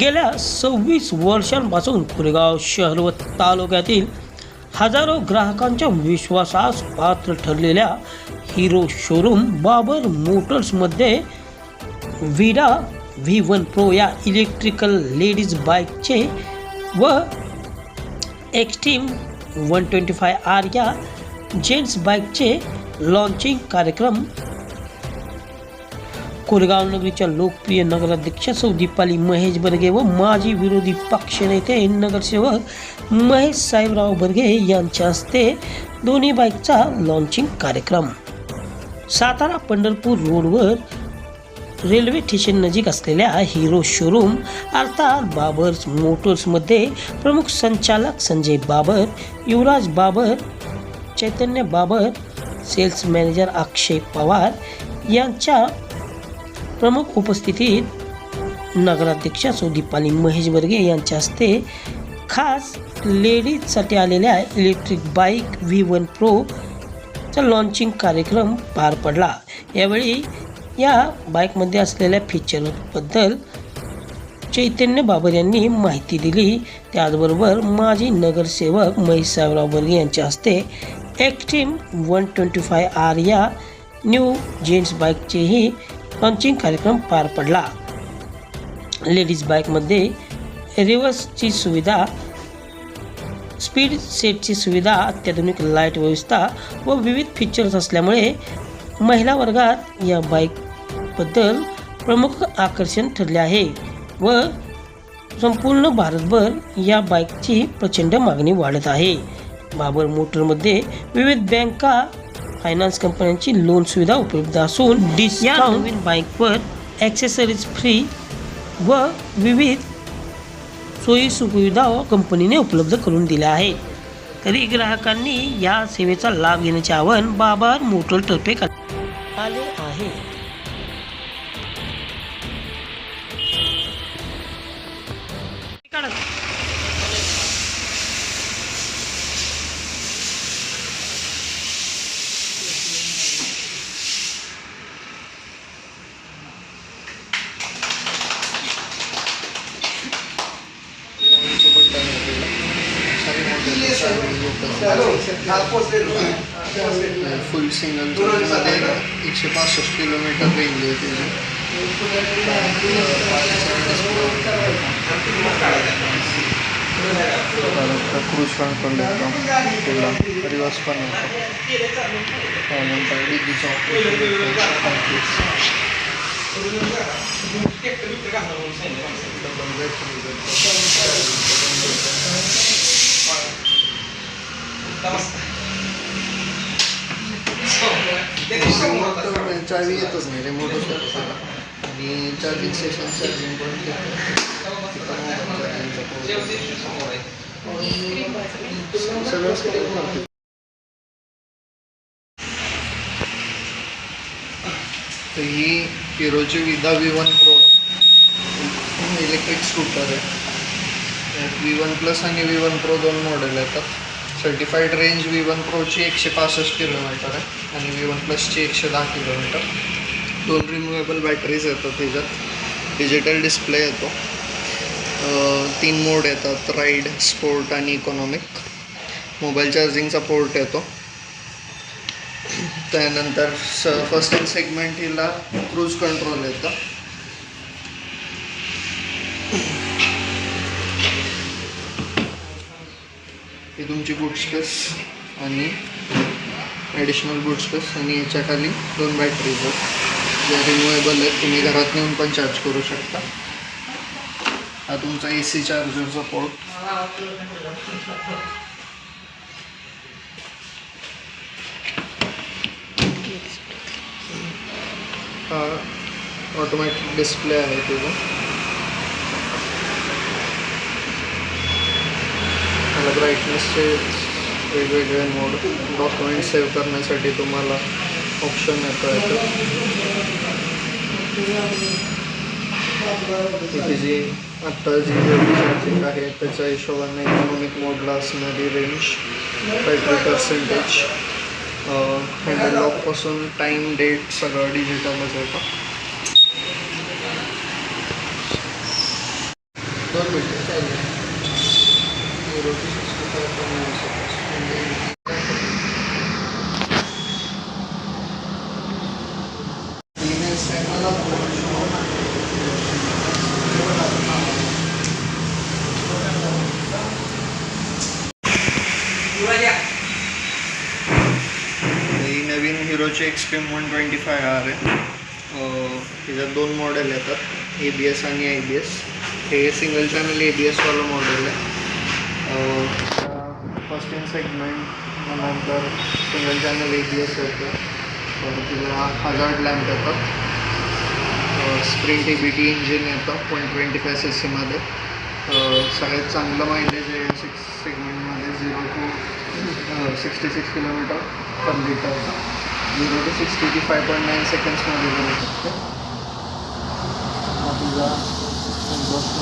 गेल्या सव्वीस वर्षांपासून कोरेगाव शहर व तालुक्यातील हजारो ग्राहकांच्या विश्वासास पात्र ठरलेल्या हिरो शोरूम बाबर मोटर्समध्ये विडा व्ही वन प्रो या इलेक्ट्रिकल लेडीज बाईकचे व Xtreme one twenty five R या जेंट्स बाईकचे लॉन्चिंग कार्यक्रम कोरगाव नगरीच्या लोकप्रिय नगराध्यक्ष सौदीपाली महेश बर्गे व माजी विरोधी पक्षनेते नगरसेवक महेश साहेबराव बर्गे यांच्या हस्ते दोन्ही बाईकचा लॉन्चिंग कार्यक्रम. सातारा पंढरपूर रोडवर रेल्वे स्टेशन नजीक असलेल्या हिरो शोरूम अर्थात बाबर्स मोटर्समध्ये प्रमुख संचालक संजय बाबर युवराज बाबर चैतन्य बाबर सेल्स मॅनेजर अक्षय पवार यांच्या प्रमुख उपस्थितीत नगराध्यक्षा सुदीपाली महेश बर्गे यांच्या हस्ते खास लेडीजसाठी आलेल्या इलेक्ट्रिक बाईक व्ही वन प्रोचा लॉन्चिंग कार्यक्रम पार पडला. यावेळी या बाईकमध्ये असलेल्या फीचरबद्दल चैतन्य बाबर यांनी माहिती दिली. त्याचबरोबर माजी नगरसेवक महेश साहेबराव बर्गे यांच्या हस्ते Xtreme one twenty five R या न्यू जेंट्स बाईकचेही लॉन्चिंग कार्यक्रम पार पडला. लेडीज बाईकमध्ये रिव्हर्सची सुविधा स्पीड सेटची सुविधा अत्याधुनिक लाइट व्यवस्था व विविध फीचर्स असल्यामुळे महिला वर्गात या बाईकबद्दल प्रमुख आकर्षण ठरले आहे व संपूर्ण भारतभर या बाईकची प्रचंड मागणी वाढत आहे. बाबर मोटरमध्ये विविध बँका फायनान्स कंपन्यांची लोन सुविधा उपलब्ध असून डिस्काउंट नवीन बाईकवर ॲक्सेसरीज फ्री व विविध सोयी सुविधा कंपनीने उपलब्ध करून दिल्या आहेत. तरी ग्राहकांनी या सेवेचा लाभ घेण्याचे आवाहन बाबर मोटरतर्फे करण्यात आले आहे. फुल सिंगलमध्ये एकशे पासष्ट किलोमीटर रेंज आहे त्याची क्रूज कंट्रोल येतो पुढला रिवर्स पण येतो त्यानंतर डिगीचं चावी येतच नाही रिमोट होतो आणि चार्जिंग स्टेशन चार्जिंग पॉईंट सगळं तर ही हिरोची Vida V one pro electric scooter आहे. वी वन प्लस आणि वी वन प्रो दोन मॉडेल येतात. सर्टिफाईड रेंज वी वन प्रोची एकशे पासष्ट किलोमीटर आहे आणि वी वन प्लसची एकशे दहा किलोमीटर दोन रिमुवेबल बॅटरीज येतात त्याच्यात डिजिटल डिस्प्ले येतो. तीन मोड येतात. राईड स्पोर्ट आणि इकॉनॉमिक मोबाईल चार्जिंगचा पोर्ट येतो. त्यानंतर स फर्स्ट सेगमेंट हिला क्रूज कंट्रोल येतं. ही तुमची बूट आणि ॲडिशनल बूट आणि याच्या खाली दोन बॅटरीज आहेत. ज्या रिमुवेबल आहेत तुम्ही घरात नेऊन पण चार्ज करू शकता. हा तुमचा ए सी चार्जरचा पोर्ट हा ऑटोमॅटिक डिस्प्ले आहे तुझा. तुम्हाला ब्राईटनेसचे वेगवेगळे मोड डॉक्युमेंट सेव्ह करण्यासाठी तुम्हाला ऑप्शन येतो येतं इथे जी आत्ता जी चार्जिंग आहे त्याच्या हिशोबाने इकॉनॉमिक मोडला असणारी रेंज बॅटरी पर्सेंटेज हँडल लॉकपासून टाईम डेट सगळं डिजिटलच येतं. हिरोचे Xtreme one twenty five R आहे त्याच्यात दोन मॉडेल येतात. ए बी एस आणि आय बी एस हे सिंगल चॅनल ए बी एसवालं मॉडेल आहे. फर्स्ट इन सेगमेंट नंतर single channel A B S येतं. तिला हजार्ड लॅम्प येतात sprint A B T engine येतं. वन ट्वेंटी फाय सी सीमध्ये सगळ्यात चांगलं मायलेज आहे सिक्स सेगमेंटमध्ये zero to sixty six kilometre per लिटरचा झिरो टू सिक्स्टी टी फाय पॉईंट नाईन सेकंड्समध्ये बोलू शकते हा तुझा exhaust